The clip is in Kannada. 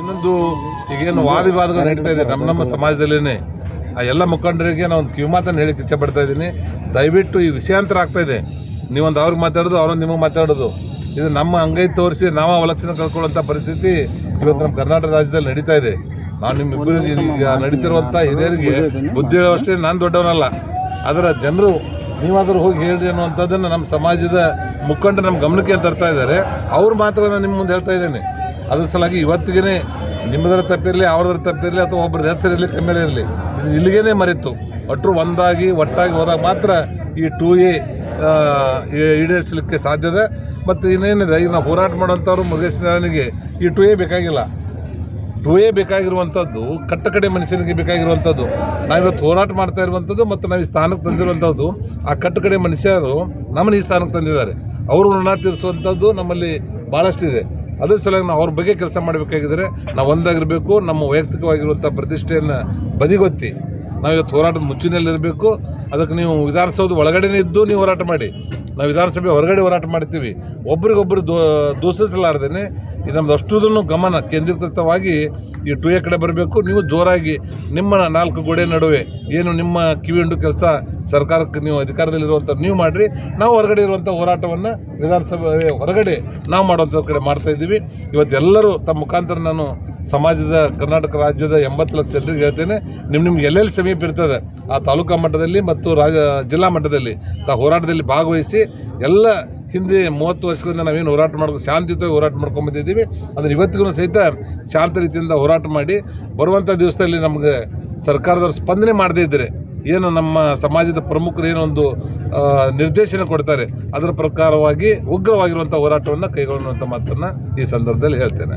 ಇನ್ನೊಂದು ಈಗೇನು ವಾದ ವಿವಾದಗಳು ನಡೀತಾ ಇದೆ ನಮ್ಮ ನಮ್ಮ ಸಮಾಜದಲ್ಲೇನೆ. ಆ ಎಲ್ಲ ಮುಖಂಡರಿಗೆ ನಾನು ಒಂದು ಕಿವಿಮಾತನ್ನು ಹೇಳಿ ಇಚ್ಛೆ ಪಡ್ತಾ ಇದ್ದೀನಿ. ದಯವಿಟ್ಟು ಈ ವಿಷಯಾಂತರ ಆಗ್ತಾ ಇದೆ. ನೀವೊಂದು ಅವ್ರಿಗೆ ಮಾತಾಡೋದು, ಅವ್ರೊಂದು ನಿಮಗೆ ಮಾತಾಡೋದು. ಇದು ನಮ್ಮ ಅಂಗೈ ತೋರಿಸಿ ನಾವು ಅವಲಕ್ಷಣ ಕಳ್ಕೊಳ್ಳುವಂಥ ಪರಿಸ್ಥಿತಿ ಇವತ್ತು ನಮ್ಮ ಕರ್ನಾಟಕ ರಾಜ್ಯದಲ್ಲಿ ನಡೀತಾ ಇದೆ. ನಾನು ನಿಮ್ಮ ಈಗ ನಡೀತಿರುವಂಥ ಹಿರಿಯರಿಗೆ ಬುದ್ಧಿ ಅಷ್ಟೇ ನಾನು ದೊಡ್ಡವನಲ್ಲ. ಅದರ ಜನರು ನೀವಾದರೂ ಹೋಗಿ ಹೇಳ್ರಿ ಅನ್ನುವಂಥದ್ದನ್ನು ನಮ್ಮ ಸಮಾಜದ ಮುಖಂಡರು ನಮ್ಮ ಗಮನಕ್ಕೆ ತರ್ತಾ ಇದ್ದಾರೆ. ಅವ್ರು ಮಾತ್ರ ನಾನು ನಿಮ್ಮ ಮುಂದೆ ಹೇಳ್ತಾ ಇದ್ದೇನೆ. ಅದ್ರ ಸಲುವಾಗಿ ಇವತ್ತಿಗೇನೆ ನಿಮ್ಮದರ ತಪ್ಪಿರಲಿ ಅವ್ರದ್ರ ತಪ್ಪಿರಲಿ ಅಥವಾ ಒಬ್ಬರ ಹೆಸರಿರಲಿ ಕಮ್ಮಿಲಿ ಇರಲಿ ಇಲ್ಲಿಗೇನೆ ಮರೆತು ಒಟ್ಟರು ಒಂದಾಗಿ, ಒಟ್ಟಾಗಿ ಹೋದಾಗ ಮಾತ್ರ ಈ ಟೂ ಎ ಈಡೇರಿಸಲಿಕ್ಕೆ ಸಾಧ್ಯದ ಮತ್ತು ಇನ್ನೇನಿದೆ, ಈಗ ನಾವು ಹೋರಾಟ ಮಾಡೋಂಥವ್ರು ಮುರುಗೇಶ್ ನಾರಾಯಣಿಗೆ ಈ ಟೂ ಎ ಬೇಕಾಗಿಲ್ಲ. ಟೂ ಎ ಬೇಕಾಗಿರುವಂಥದ್ದು, ಕಟ್ಟ ಕಡೆ ಮನುಷ್ಯನಿಗೆ ಬೇಕಾಗಿರುವಂಥದ್ದು. ನಾವಿವತ್ತು ಹೋರಾಟ ಮಾಡ್ತಾ ಇರುವಂಥದ್ದು ಮತ್ತು ನಾವು ಈ ಸ್ಥಾನಕ್ಕೆ ತಂದಿರುವಂಥದ್ದು. ಆ ಕಟ್ಟ ಕಡೆ ಮನುಷ್ಯರು ನಮ್ಮನ್ನು ಈ ಸ್ಥಾನಕ್ಕೆ ತಂದಿದ್ದಾರೆ. ಅವರು ಋಣ ತೀರಿಸುವಂಥದ್ದು ನಮ್ಮಲ್ಲಿ ಭಾಳಷ್ಟಿದೆ ಅದ್ರ ಸಲುವಾಗಿ ನಾವು ಅವ್ರ ಬಗ್ಗೆ ಕೆಲಸ ಮಾಡಬೇಕಾಗಿದ್ರೆ ನಾವು ಒಂದಾಗಿರಬೇಕು, ನಮ್ಮ ವೈಯಕ್ತಿಕವಾಗಿರುವಂಥ ಪ್ರತಿಷ್ಠೆಯನ್ನು ಬದಿಗೊತ್ತಿ ನಾವು ಇವತ್ತು ಹೋರಾಟದ ಮುಚ್ಚಿನಲ್ಲಿರಬೇಕು. ಅದಕ್ಕೆ ನೀವು ವಿಧಾನಸೌಧ ಒಳಗಡೆನೇ ಇದ್ದು ನೀವು ಹೋರಾಟ ಮಾಡಿ. ನಾವು ವಿಧಾನಸಭೆ ಹೊರಗಡೆ ಹೋರಾಟ ಮಾಡ್ತೀವಿ. ಒಬ್ರಿಗೊಬ್ಬರು ದೋ ಈ ನಮ್ದು ಅಷ್ಟುದನ್ನು ಗಮನ ಕೇಂದ್ರೀಕೃತವಾಗಿ ಈ ಟೂ ಎ ಕಡೆ ಬರಬೇಕು, ನೀವು ಜೋರಾಗಿ ನಿಮ್ಮ ನಾಲ್ಕು ಗೋಡೆ ನಡುವೆ ಏನು ನಿಮ್ಮ ಕಿವಿಂಡು ಕೆಲಸ ಸರ್ಕಾರಕ್ಕೆ ನೀವು ಅಧಿಕಾರದಲ್ಲಿರುವಂಥ ನೀವು ಮಾಡಿರಿ. ನಾವು ಹೊರಗಡೆ ಇರುವಂಥ ಹೋರಾಟವನ್ನು ವಿಧಾನಸಭೆ ಹೊರಗಡೆ ನಾವು ಮಾಡುವಂಥ ಕಡೆ ಮಾಡ್ತಾ ಇದ್ದೀವಿ. ಇವತ್ತು ಎಲ್ಲರೂ ತಮ್ಮ ಮುಖಾಂತರ ನಾನು ಸಮಾಜದ ಕರ್ನಾಟಕ ರಾಜ್ಯದ ಎಂಬತ್ತು ಲಕ್ಷ ಜನರಿಗೆ ಹೇಳ್ತೇನೆ ನಿಮ್ಮ ನಿಮ್ಗೆ ಎಲ್ಲೆಲ್ಲಿ ಸಮೀಪ ಇರ್ತದೆ, ಆ ತಾಲೂಕಾ ಮಟ್ಟದಲ್ಲಿ ಮತ್ತು ರಾಜ ಜಿಲ್ಲಾ ಮಟ್ಟದಲ್ಲಿ ತಾ ಹೋರಾಟದಲ್ಲಿ ಭಾಗವಹಿಸಿ ಎಲ್ಲ ಹಿಂದೆ ಮೂವತ್ತು ವರ್ಷಗಳಿಂದ ನಾವೇನು ಹೋರಾಟ ಮಾಡ್ಕೊಂಡು ಶಾಂತಿಯುತವಾಗಿ ಹೋರಾಟ ಮಾಡ್ಕೊಂಡು ಬಂದಿದ್ದೀವಿ. ಅದನ್ನು ಇವತ್ತಿಗೂ ಸಹಿತ ಶಾಂತ ರೀತಿಯಿಂದ ಹೋರಾಟ ಮಾಡಿ ಬರುವಂಥ ದಿವಸದಲ್ಲಿ ನಮಗೆ ಸರ್ಕಾರದವರು ಸ್ಪಂದನೆ ಮಾಡದೇ ಇದ್ದರೆ ಏನು ನಮ್ಮ ಸಮಾಜದ ಪ್ರಮುಖರು ಒಂದು ನಿರ್ದೇಶನ ಕೊಡ್ತಾರೆ, ಅದರ ಪ್ರಕಾರವಾಗಿ ಉಗ್ರವಾಗಿರುವಂಥ ಹೋರಾಟವನ್ನು ಕೈಗೊಳ್ಳುವಂಥ ಮಾತನ್ನು ಈ ಸಂದರ್ಭದಲ್ಲಿ ಹೇಳ್ತೇನೆ.